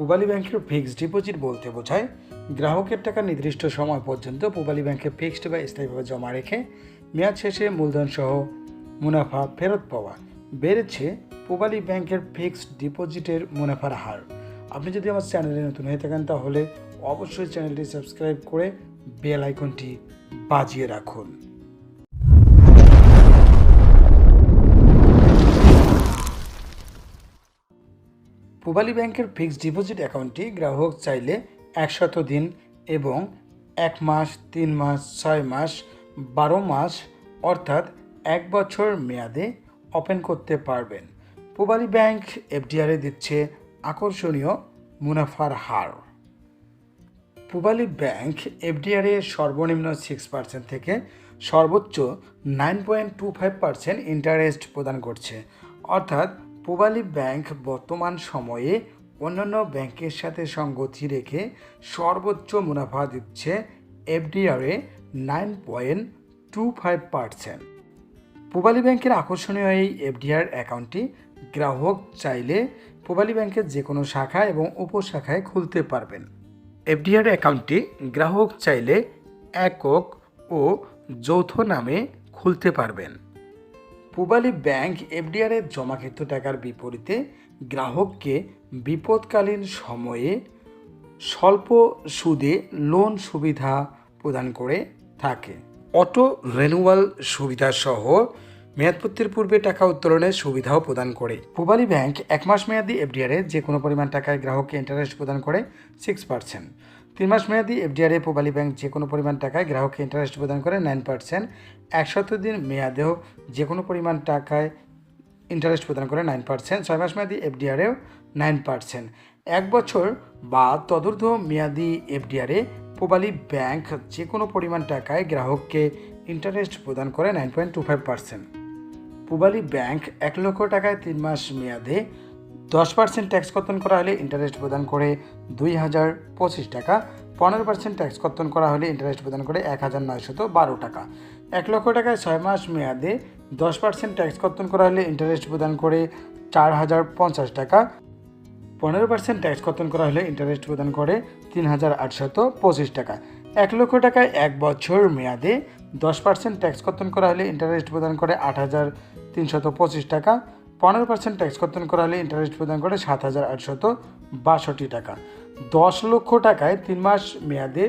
পূবালী ব্যাংকের fixed deposit বলতে বোঝায়, গ্রাহকের টাকা নির্দিষ্ট সময় পর্যন্ত পূবালী ব্যাংকে ফিক্সড বা স্থায়ীভাবে জমা রেখে মেয়াদ শেষে মূলধন সহ মুনাফা ফেরত পাওয়া। বেড়েছে পূবালী ব্যাংকের ফিক্সড ডিপোজিটের মুনাফার হার। আপনি যদি আমার চ্যানেলে নতুন হয়ে থাকেন তাহলে অবশ্যই চ্যানেলটি সাবস্ক্রাইব করে বেল আইকনটি বাজিয়ে রাখুন। পূবালী ব্যাংকের ফিক্সড ডিপোজিট অ্যাকাউন্টটি গ্রাহক চাইলে একশত দিন এবং এক মাস, তিন মাস, ছয় মাস, বারো মাস অর্থাৎ এক বছর মেয়াদে ওপেন করতে পারবেন। পূবালী ব্যাংক এফডিআরে দিচ্ছে আকর্ষণীয় মুনাফার হার। পূবালী ব্যাংক এফডিআরে সর্বনিম্ন সিক্স পার্সেন্ট থেকে সর্বোচ্চ nine point two five percent interest প্রদান করছে। অর্থাৎ পূবালী ব্যাংক বর্তমান সময়ে অন্যান্য ব্যাংকের সাথে সঙ্গতি রেখে সর্বোচ্চ মুনাফা দিচ্ছে এফডিআরে nine point two five percent. Pubali ব্যাংকের আকর্ষণীয় এই এফডিআর অ্যাকাউন্টটি গ্রাহক চাইলে পূবালী ব্যাংকের যে কোনো শাখা এবং উপশাখায় খুলতে পারবেন। এফডিআর অ্যাকাউন্টটি গ্রাহক চাইলে একক ও যৌথ নামে খুলতে পারবেন। পূবালী ব্যাংক এফডিআর এর জমাকৃত টাকার বিপরীতে গ্রাহককে বিপদকালীন সময়ে স্বল্প সুদে লোন সুবিধা প্রদান করে থাকে। অটো রেনুয়াল সুবিধা সহ মেয়াদপত্তির পূর্বে টাকা উত্তোলনের সুবিধাও প্রদান করে। পূবালী ব্যাংক এক মাস মেয়াদি এফডিআরে যে কোনো পরিমাণ টাকায় গ্রাহককে ইন্টারেস্ট প্রদান করে সিক্স পার্সেন্ট তিন মাস মেয়াদি এফডিআরে পূবালী ব্যাংক যে কোনো পরিমাণ টাকায় গ্রাহককে ইন্টারেস্ট প্রদান করে নাইন পার্সেন্ট একশত দিন মেয়াদেও যে কোনো পরিমাণ টাকায় ইন্টারেস্ট প্রদান করে নাইন পার্সেন্ট ছয় মাস মেয়াদি এফডিআরেও নাইন পার্সেন্ট এক বছর বা তদূর্ধ্ব মেয়াদি এফডিআরে পূবালী ব্যাংক যে কোনো পরিমাণ টাকায় গ্রাহককে ইন্টারেস্ট প্রদান করে nine point two five percent Pubali bank এক লক্ষ টাকায় তিন মাস মেয়াদে দশ পার্সেন্ট ট্যাক্স কর্তন করা হলে ইন্টারেস্ট প্রদান করে দুই হাজার পঁচিশ টাকা পনেরো পার্সেন্ট ট্যাক্স কর্তন করা হলে ইন্টারেস্ট প্রদান করে এক হাজার নয়শত বারো টাকা। এক লক্ষ টাকায় ছয় মাস মেয়াদে দশ পার্সেন্ট ট্যাক্স কর্তন করা হলে ইন্টারেস্ট প্রদান করে চার হাজার পঞ্চাশ টাকা। পনেরো পার্সেন্ট ট্যাক্স কর্তন করা হলে ইন্টারেস্ট প্রদান করে তিন হাজার আটশত পঁচিশ টাকা। এক লক্ষ টাকায় এক বছর মেয়াদে দশ পার্সেন্ট ট্যাক্স কর্তন করা হলে ইন্টারেস্ট প্রদান করে আট হাজার তিনশত পঁচিশ টাকা। পনেরো পার্সেন্ট ট্যাক্স কর্তন করা হলে ইন্টারেস্ট প্রদান করে সাত হাজার আটশত বাষট্টি টাকা। দশ লক্ষ টাকায় তিন মাস মেয়াদে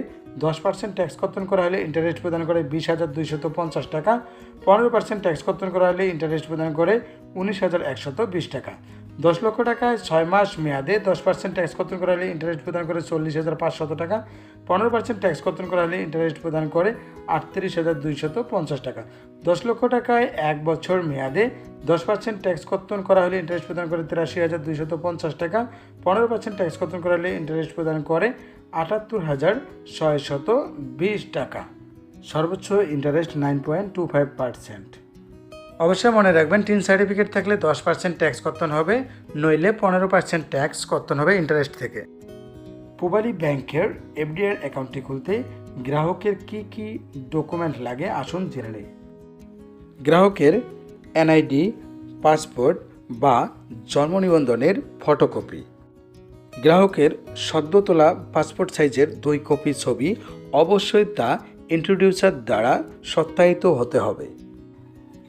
দশ পার্সেন্ট ট্যাক্স কর্তন করা হলে ইন্টারেস্ট প্রদান করে বিশ হাজার দুইশত পঞ্চাশ টাকা। পনেরো পার্সেন্ট ট্যাক্স কর্তন করা হলে ইন্টারেস্ট প্রদান করে উনিশ হাজার একশত বিশ টাকা। দশ লক্ষ টাকায় ছয় মাস মেয়াদে দশ পার্সেন্ট ট্যাক্স কর্তন করা হলে ইন্টারেস্ট প্রদান করে চল্লিশ হাজার পাঁচশত টাকা, পনেরো পার্সেন্ট ট্যাক্স কর্তন করা হলে ইন্টারেস্ট প্রদান করে আটত্রিশ হাজার দুইশত পঞ্চাশ টাকা। দশ লক্ষ টাকায় এক বছর মেয়াদে দশ পার্সেন্ট ট্যাক্স কর্তন করা হলে ইন্টারেস্ট প্রদান করে তিরাশি হাজার দুইশত পঞ্চাশ টাকা, পনেরো পার্সেন্ট ট্যাক্স কর্তন করা হলে ইন্টারেস্ট প্রদান করে আটাত্তর হাজার ছয়শত বিশ টাকা। সর্বোচ্চ interest nine point two five percent অবশ্যই মনে রাখবেন টিন সার্টিফিকেট থাকলে দশ পার্সেন্ট ট্যাক্স কর্তন হবে, নইলে পনেরো পার্সেন্ট ট্যাক্স কর্তন হবে ইন্টারেস্ট থেকে। পূবালী ব্যাংকের এফডিআর অ্যাকাউন্টটি খুলতে গ্রাহকের কি কি ডকুমেন্ট লাগে আসুন জেনে নেই। গ্রাহকের এনআইডি পাসপোর্ট বা জন্ম নিবন্ধনের ফটোকপি গ্রাহকের সদ্য তোলা পাসপোর্ট সাইজের দুই কপি ছবি অবশ্যই তা ইন্ট্রোডিউসার দ্বারা সত্যায়িত হতে হবে।